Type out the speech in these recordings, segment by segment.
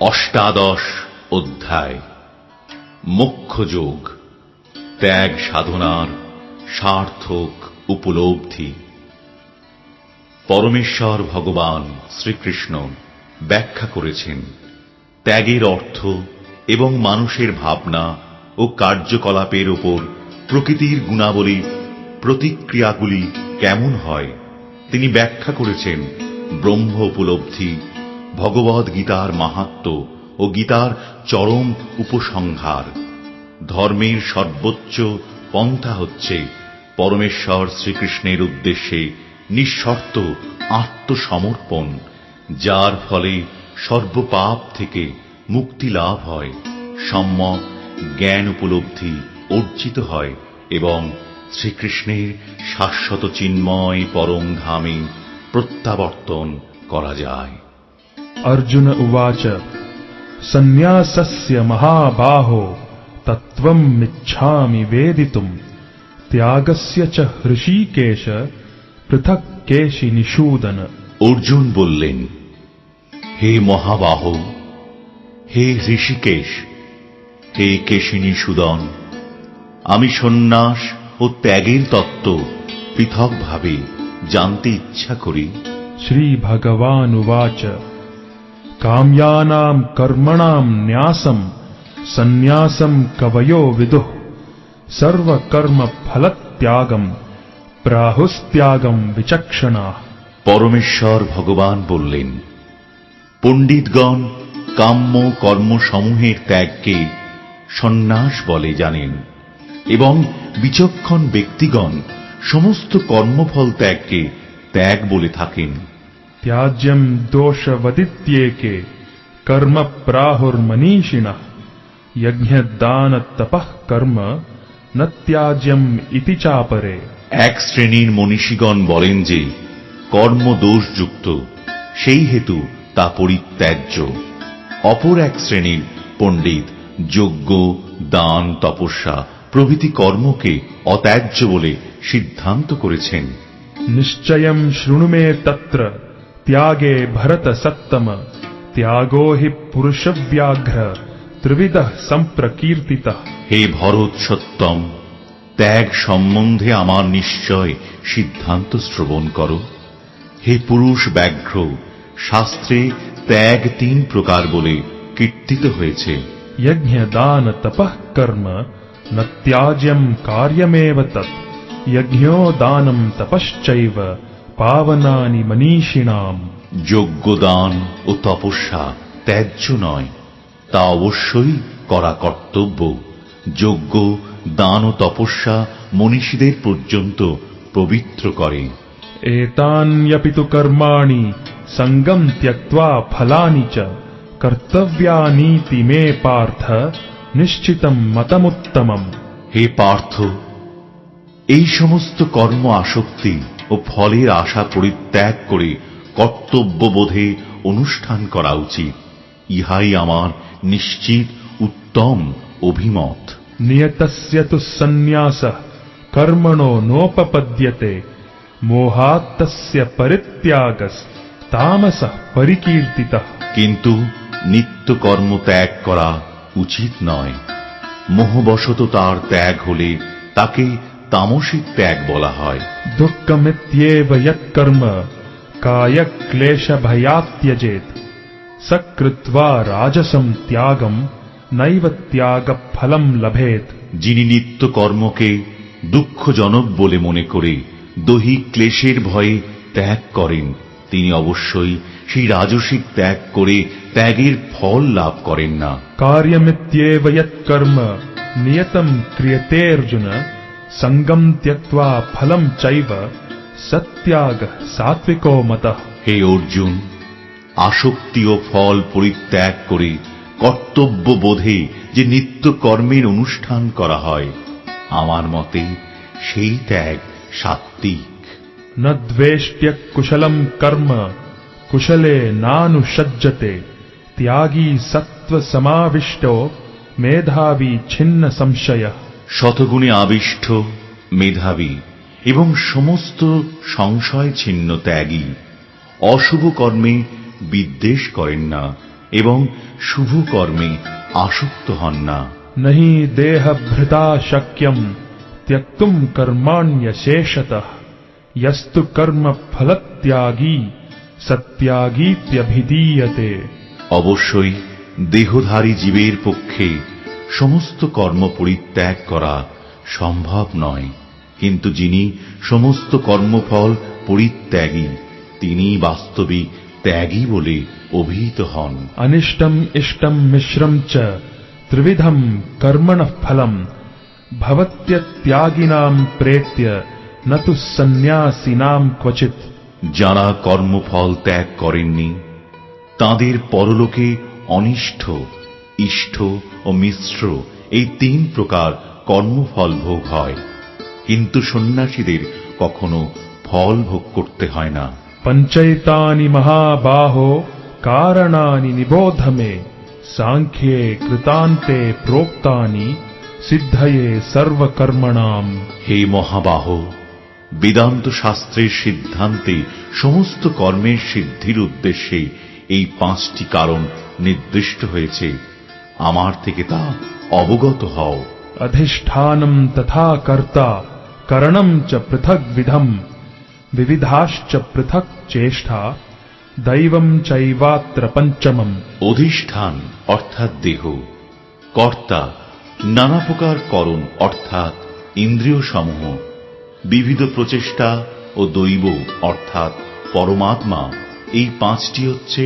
অষ্টাদশ অধ্যায়। মোক্ষযোগ ত্যাগ সাধনার সার্থক উপলব্ধি। পরমেশ্বর ভগবান শ্রীকৃষ্ণ ব্যাখ্যা করেছেন, ত্যাগের অর্থ এবং মানুষের ভাবনা ও কার্যকলাপের ওপর প্রকৃতির গুণাবলী প্রতিক্রিয়াগুলি কেমন হয়, তিনি ব্যাখ্যা করেছেন ব্রহ্ম উপলব্ধি ভগবদ গীতার মাহাত্ম ও গীতার চরম উপসংহার। ধর্মের সর্বোচ্চ পন্থা হচ্ছে পরমেশ্বর শ্রীকৃষ্ণের উদ্দেশ্যে নিঃশর্ত আত্মসমর্পণ, যার ফলে সর্বপাপ থেকে মুক্তি লাভ হয়, সম্যক জ্ঞান উপলব্ধি অর্জিত হয় এবং শ্রীকৃষ্ণের শাশ্বত চিন্ময় পরম ধামে প্রত্যাবর্তন করা যায়। अर्जुन उवाच सन्न्यासस्य महाबाहो तत्त्वमिच्छामि वेदितुम् त्यागस्य च हृषीकेश पृथक् केशि निषूदन অর্জুন বললেন হে মহাবাহ হে ঋষিকেশ হে কেশিনী সুদন আমি সন্ন্যাস ও ত্যাগের তত্ত্ব পৃথকভাবে জানতে ইচ্ছা করি श्रीभगवानुवाच काम्यानाम् कर्मणाम् न्यासम् सन्न्यासम् कवयो विदुः सर्वकर्मफलत्यागम् प्राहुस्त्यागम् विचक्षणाः পরমেশ্বর ভগবান বললেন পণ্ডিতগণ কাম্য কর্মসমূহের ত্যাগকে সন্ন্যাস বলে জানেন এবং বিচক্ষণ ব্যক্তিগণ সমস্ত কর্মফল ত্যাগকে ত্যাগ বলে থাকেন त्याज्यम् दोषवदित्येके कर्म प्राहुर्मनीषिणः यज्ञदानतपः कर्म न त्याज्यम् इति चापरे এক শ্রেণীর মনীষীগণ বলেন যে কর্ম দোষযুক্ত সেই হেতু তা পরিত্যাজ্য অপর এক শ্রেণীর পণ্ডিত যজ্ঞ দান তপস্যা প্রভৃতি কর্মকে অত্যাজ্য বলে সিদ্ধান্ত করেছেন निश्चयम् शृणु मे तत्र त्यागे भरत सत्तम त्यागो हि पुरुषव्याघ्र त्रिविधः सम्प्रकीर्तितः হে ভরত সত্যম ত্যাগ সম্বন্ধে আমার নিশ্চয় সিদ্ধান্ত শ্রবণ করো হে পুরুষ ব্যাঘ্র শাস্ত্রে ত্যাগ তিন প্রকার বলে কীর্তিত হয়েছে यज्ञदानतपः कर्म न त्याज्यम् कार्यमेव तत् यज्ञो दानम् तपश्चैव पावनानि পাবনানি মনীষিণাম। যোগ্যদান ও তপস্যা ত্যায্য নয় তা অবশ্যই করা কর্তব্য। যোগ্য দান ও তপস্যা মনীষীদের পর্যন্ত পবিত্র করে। এতান্যপি তু কর্মাণি সঙ্গম ত্যক্তা ফলানি চ কর্তব্যানীতি মে পার্থ নিশ্চিতম মতমুত্তমম। হে পার্থ এই সমস্ত কর্ম আসক্তি ও ফলের আশা পরিত্যাগ করে কর্তব্যবোধে অনুষ্ঠান করা উচিত। ইহাই আমার নিশ্চিত উত্তম অভিমত। নিয়তস্য সন্ন্যাস কর্মণো নোপপদ্যতে মোহাত্তস্য পরিত্যাগ তামস পরিকীর্তিত। কিন্তু নিত্য কর্ম ত্যাগ করা উচিত নয়। মোহবশত তার ত্যাগ হলে তাকে তামসিক ত্যাগ বলা হয়। দুঃখমিত্যেবকর্ম কায়ক ক্লেশ ভয়া ভয়াত্যজেত সকৃত্বা রাজসম ত্যাগম নৈব ত্যাগ ফলম লভেত যিনি নিত্য কর্মকে দুঃখজনক বলে মনে করে দৈহিক ক্লেশের ভয়ে ত্যাগ করেন তিনি অবশ্যই সেই রাজসিক ত্যাগ করে ত্যাগের ফল লাভ করেন না। কার্যমিত্যেব কর্ম নিয়তম ক্রিয়তে অর্জুন সঙ্গম ত্যক্তা ফলম চৈব সত্যাগ সাত্বিক মত হে অর্জুন আসক্তি ও ফল পরিত্যাগ করে কর্তব্য বোধে যে নিত্য কর্মের অনুষ্ঠান করা হয় আমার মতে সেই ত্যাগ সাত্বিক। নদ্বেষ্ট্য কুশলম কর্ম কুশলে নানুসজ্জতে ত্যাগী সত্ত্ব সমাবিষ্ট মেধাবী ছিন্ন সংশয়। শতগুণে আবিষ্ট মেধাবী এবং সমস্ত সংশয়ছিন্ন ত্যাগী। অশুভ কর্মে বিদ্বেষ করেন না এবং শুভ কর্মে আসক্ত হন না। নহি দেহভৃতা শক্যম ত্যক্তুম কর্মাণ্যশেষত ইস্তু কর্ম ফলত্যাগী সত্যাগীত্যভিধীয়তে। অবশ্যই দেহধারী জীবের পক্ষে সমস্ত কর্ম পরিত্যাগ করা সম্ভব নয়। কিন্তু যিনি সমস্ত কর্মফল পরিত্যাগী তিনি বাস্তবিক ত্যাগী বলে অভিহিত হন। অনিষ্টম ইষ্টম মিশ্রম চ ত্রিবিধম কর্মণ ফলম। ভবত্যত্যাগিনাম প্রেত্য নতু সন্ন্যাসীনাম কচিত যারা কর্মফল ত্যাগ করেননি তাদের পরলোকে অনিষ্ঠ ইষ্ট ও মিশ্র এই তিন প্রকার কর্মফল ভোগ হয়। কিন্তু সন্ন্যাসীদের কখনো ফল ভোগ করতে হয় না। পঞ্চায়তানি মহাবাহ কারণানি নিবোধমে সাংখ্যে কৃতান্তে প্রোক্তানি সিদ্ধয়ে সর্বকর্মণাম। হে মহাবাহ বেদান্ত শাস্ত্রের সিদ্ধান্তে সমস্ত কর্মের সিদ্ধির উদ্দেশ্যে এই পাঁচটি কারণ নির্দিষ্ট হয়েছে। আমার থেকে তা অবগত হও। অধিষ্ঠানম তথা কর্তা করণম চ পৃথক বিধম বিবিধাশ্চ পৃথক চেষ্টা দৈবম চৈবাত্র পঞ্চমম। অধিষ্ঠান অর্থাৎ দেহ কর্তা নানা প্রকার করণ অর্থাৎ ইন্দ্রিয় সমূহ বিবিধ প্রচেষ্টা ও দৈব অর্থাৎ পরমাত্মা এই পাঁচটি হচ্ছে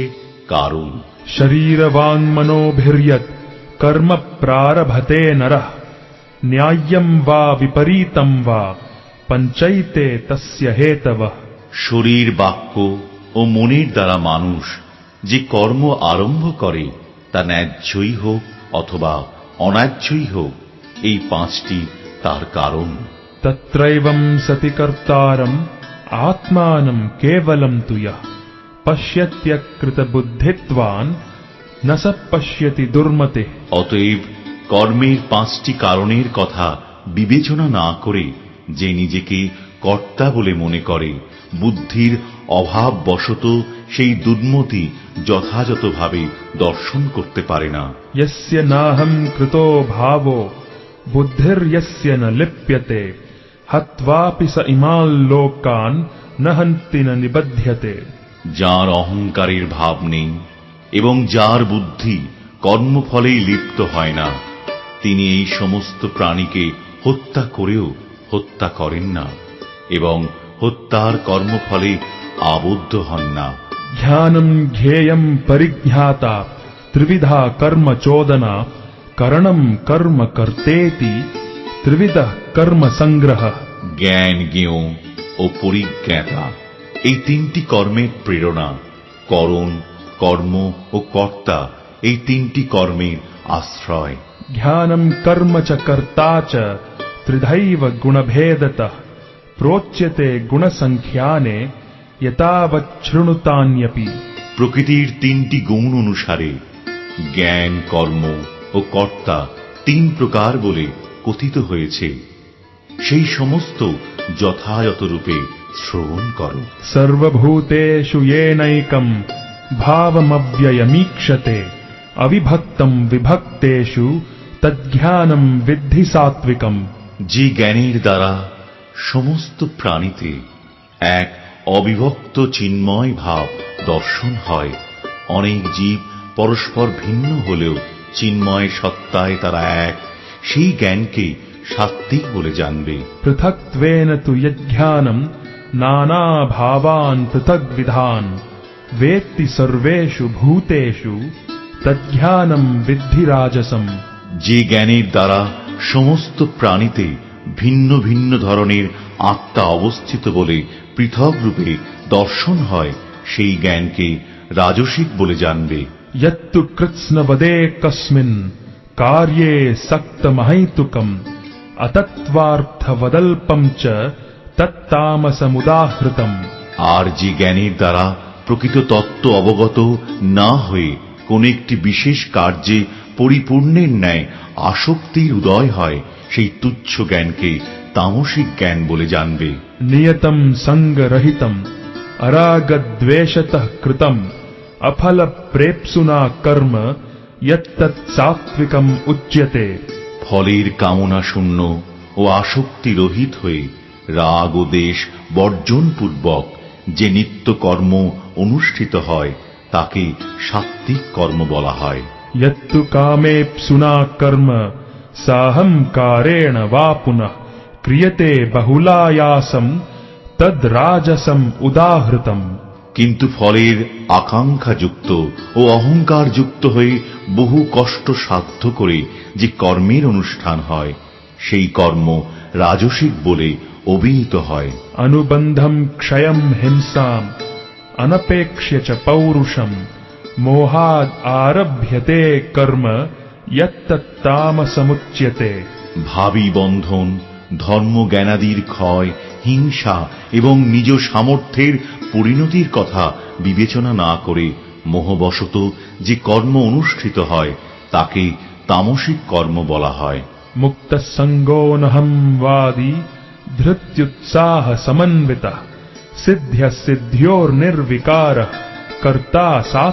কারণ। শরীরবাং মনোভির্যত कर्म प्रारभते नरः न्याय्यम् वा विपरीतम् वा पञ्चैते तस्य हेतवः শরীর বাক্য ও মনের দ্বারা মানুষ যে কর্ম আরম্ভ করে তা ন্যায্যই হোক অথবা অন্যায্যই হোক এই পাঁচটি তার কারণ तत्रैवम् सति कर्तारम् आत्मानम् केवलम् तु यः पश्यत्यकृतबुद्धित्वान् নসব দুর্মতে। অতএব কর্মের পাঁচটি কারণের কথা বিবেচনা না করে যে নিজেকে কর্তা বলে মনে করে বুদ্ধির অভাব বশত সেই দুর্মতি যথাযথভাবে দর্শন করতে পারে না। ইয়স্য কৃত ভাব বুদ্ধির্যস্য ন লিপ্যতে হত্বাপি স ইমাল লোকান নহন্তি নিবধ্যতে। যার অহংকারের ভাব নেই এবং যার বুদ্ধি কর্মফলেই লিপ্ত হয় না তিনি এই সমস্ত প্রাণীকে হত্যা করেও হত্যা করেন না এবং হত্যার কর্মফলে আবদ্ধ হন না। ধ্যানম ধ্যেয়ম পরিজ্ঞাতা ত্রিবিধা কর্ম চোদনা করণম কর্ম কর্তেতি ত্রিবিধ কর্ম সংগ্রহ। জ্ঞান জ্ঞেয় ও পরিজ্ঞাতা এই তিনটি কর্মের প্রেরণা করণ কর্ম ও কর্তা এই তিনটি কর্মের আশ্রয় ध्यानम् कर्म च कर्ता च त्रिधैव गुणभेदतः प्रोच्यते गुणसङ्ख्याने यतावच्छृणुतान्यपि প্রকৃতির তিনটি গুণ অনুসারে জ্ঞান কর্ম ও কর্তা তিন প্রকার বলে কথিত হয়েছে সেই সমস্ত যথাযথ রূপে শ্রবণ করো सर्वभूतेषु येनैकम् भावमव्ययमीक्षते अविभक्तम् विभक्तेषु तद्ज्ञानम् विद्धि सात्विकम् যে জ্ঞানের দ্বারা সমস্ত প্রাণীতে এক অবিভক্ত চিন্ময় ভাব দর্শন হয় অনেক জীব পরস্পর ভিন্ন হলেও চিন্ময় সত্তায় তারা এক সেই জ্ঞানকে সাত্ত্বিক বলে জানবে पृथक्त्वेन तु यज्ञानम् नानाभावान् पृथग्विधान् वेत्ति सर्वेषु भूतेषु तज्ज्ञानम् विद्धि राजसम् যে জ্ঞানের দ্বারা সমস্ত প্রাণীতে ভিন্ন ভিন্ন ধরনের আত্মা অবস্থিত বলে পৃথক রূপে দর্শন হয় সেই জ্ঞানকে রাজসিক বলে জানবে यत्तु कृत्स्नवदे कस्मिन् कार्ये सक्तमहैतुकम् अतत्त्वार्थवदल्पम् च तत्तामसमुदाहृतम् আর যে জ্ঞানের দ্বারা প্রকৃত তত্ত্ব অবগত না হয়ে কোন একটি বিশেষ কার্যে পরিপূর্ণের ন্যায় আসক্তির উদয় হয় সেই তুচ্ছ জ্ঞানকে তামসিক জ্ঞান বলে জানবে। নিয়তম সঙ্গরহিতম অরাগদ্বেষত কৃতম অফল প্রেপসুনা কর্ম সাত্বিকম উচ্যতে। ফলের কামনা শূন্য ও আসক্তি রহিত হয়ে রাগ ও দেশ বর্জন পূর্বক যে নিত্যকর্ম অনুষ্ঠিত হয় তাকে সাত্ত্বিক কর্ম বলা হয়। কামে সুনা কর্ম সাহংকারেণ বা পুনঃ ক্রিয়তে বহুলায়াসম তদ রাজসম উদাহৃতম কিন্তু ফলের আকাঙ্ক্ষাযুক্ত ও অহংকারযুক্ত হয়ে বহু কষ্ট সাধ্য করে যে কর্মের অনুষ্ঠান হয় সেই কর্ম রাজসিক বলে অভিহিত হয়। অনুবন্ধম ক্ষয়ম হিংসা অনপেক্ষ চ পৌরুষম মোহাদ আরভ্যতে কর্ম ইত্তত্তাম সমুচ্যতে ভাবি বন্ধন ধর্মজ্ঞানাদির ক্ষয় হিংসা এবং নিজ সামর্থ্যের পরিণতির কথা বিবেচনা না করে মোহবশত যে কর্ম অনুষ্ঠিত হয় তাকে তামসিক কর্ম বলা হয়। মুক্ত সঙ্গোনহম বাদী धृत्युत्साह समन्वित सिद्ध्य सिद्ध्योर्निर्विकार कर्ता सात्विक।